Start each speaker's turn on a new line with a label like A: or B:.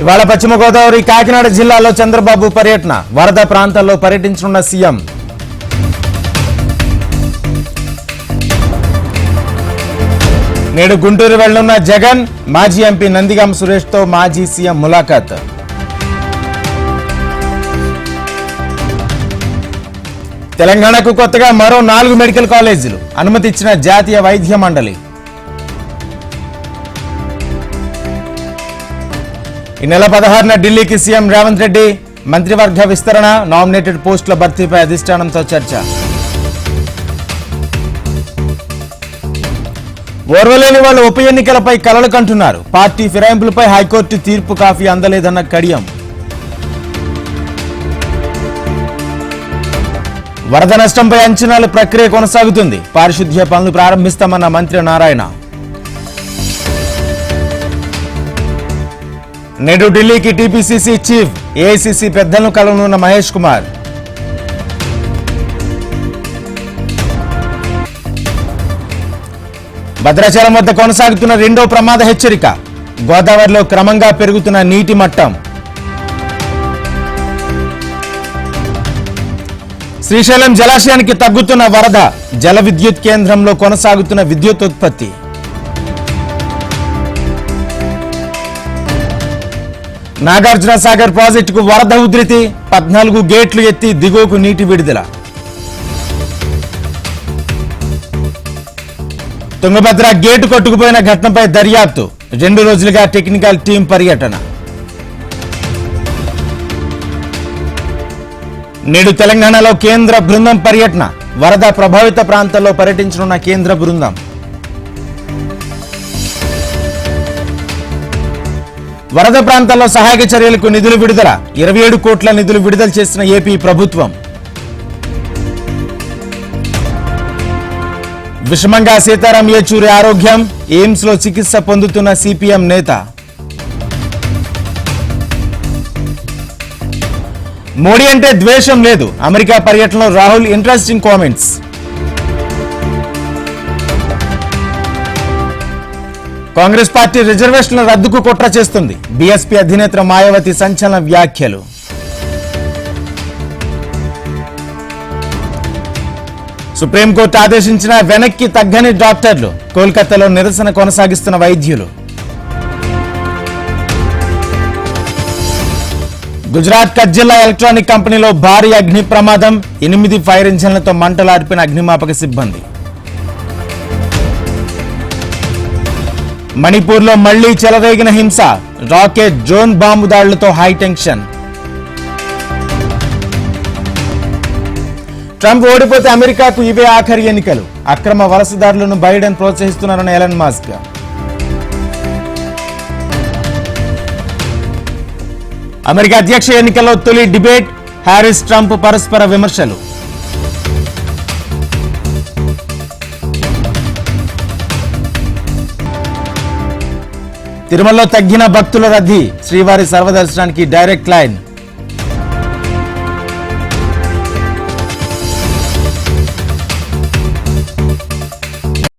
A: ఇవాళ పశ్చిమ గోదావరి కాకినాడ జిల్లాలో చంద్రబాబు పర్యటన. వరద ప్రాంతాల్లో పర్యటించనున్న సీఎం. నేడు గుంటూరు వెళ్ళున్న జగన్ మాజీ ఎంపీ నందిగాం సురేష్తో మాజీ సీఎం ములాఖాత్. తెలంగాణకు కొత్తగా మరో నాలుగు మెడికల్ కాలేజీలు. అనుమతి ఇచ్చిన జాతీయ వైద్య మండలి. ఈ నెల పదహారున ఢిల్లీకి సీఎం రేవంత్ రెడ్డి మంత్రివర్గ విస్తరణ నామినేటెడ్ పోస్టుల భర్తీపై అధిష్టానంతో చర్చ. ఓర్వలేని వాళ్ళు ఉప ఎన్నికలపై కలలు కంటున్నారు. పార్టీ ఫిరాయింపులపై హైకోర్టు తీర్పు కాఫీ అందలేదన్న కడియం. వరద నష్టంపై అంచనాల ప్రక్రియ కొనసాగుతుంది. పారిశుద్ధ్య పనులు ప్రారంభిస్తామన్న మంత్రి నారాయణ. నేడు ఢిల్లీకి టీపీసీసీ చీఫ్ ఏఐసీసీ పెద్దలను కలవనున్న మహేష్ కుమార్. భద్రాచలం వద్ద కొనసాగుతున్న రెండో ప్రమాద హెచ్చరిక. గోదావరిలో క్రమంగా పెరుగుతున్న నీటి మట్టం. శ్రీశైలం జలాశయానికి తగ్గుతున్న వరద జల విద్యుత్ కేంద్రంలో కొనసాగుతున్న విద్యుత్ ఉత్పత్తి. నాగార్జున సాగర్ ప్రాజెక్టుకు వరద ఉధృతి పద్నాలుగు గేట్లు ఎత్తి దిగువకు నీటి విడుదల. తుంగభద్ర గేటు కొట్టుకుపోయిన ఘటనపై దర్యాప్తు. రెండు రోజులుగా టెక్నికల్ టీం పర్యటన. నేడు తెలంగాణలో కేంద్ర బృందం పర్యటన. వరద ప్రభావిత ప్రాంతాల్లో పర్యటించనున్న కేంద్ర బృందం. వరద ప్రాంతాల్లో సహాయక చర్యలకు నిధులు విడుదల. ఇరవై ఏడు కోట్ల నిధులు విడుదల చేసిన ఏపీ ప్రభుత్వం. విషమంగా సీతారాం యేచూరి ఆరోగ్యం. ఎయిమ్స్లో చికిత్స పొందుతున్న సిపిఎం నేత. మోడీ అంటే ద్వేషం లేదు. అమెరికా పర్యటనలో Rahul interesting comments. Congress party రిజర్వేషన్ల రద్దుకు కుట్ర చేస్తుంది. బీఎస్పీ అధినేత మాయావతి సంచలన వ్యాఖ్యలు. సుప్రీంకోర్టు ఆదేశించిన వెనక్కి తగ్గని డాక్టర్లు. కోల్కతాలో నిరసన కొనసాగిస్తున్న వైద్యులు. గుజరాత్ కచ్ జిల్లా ఎలక్ట్రానిక్ కంపెనీలో భారీ అగ్ని ప్రమాదం. ఎనిమిది ఫైర్ ఇంజన్లతో మంటలార్పిన అగ్నిమాపక సిబ్బంది. మణిపూర్లో మళ్ళీ చెలరేగిన హింస. రాకెట్ డ్రోన్ బాంబు దాడులతో హై టెన్షన్. ట్రంప్ ఓడిపోతే అమెరికాకు ఇవే ఆఖరి ఎన్నికలు. అక్రమ వలసదారులను బైడెన్ ప్రోత్సహిస్తున్నారని ఎలన్ మాస్క్. అమెరికా అధ్యక్ష ఎన్నికల్లో తొలి డిబేట్ హ్యారిస్ ట్రంప్ పరస్పర విమర్శలు. తిరుమలలో తగ్గిన భక్తుల రద్దీ. శ్రీవారి సర్వదర్శనానికి డైరెక్ట్ లైన్.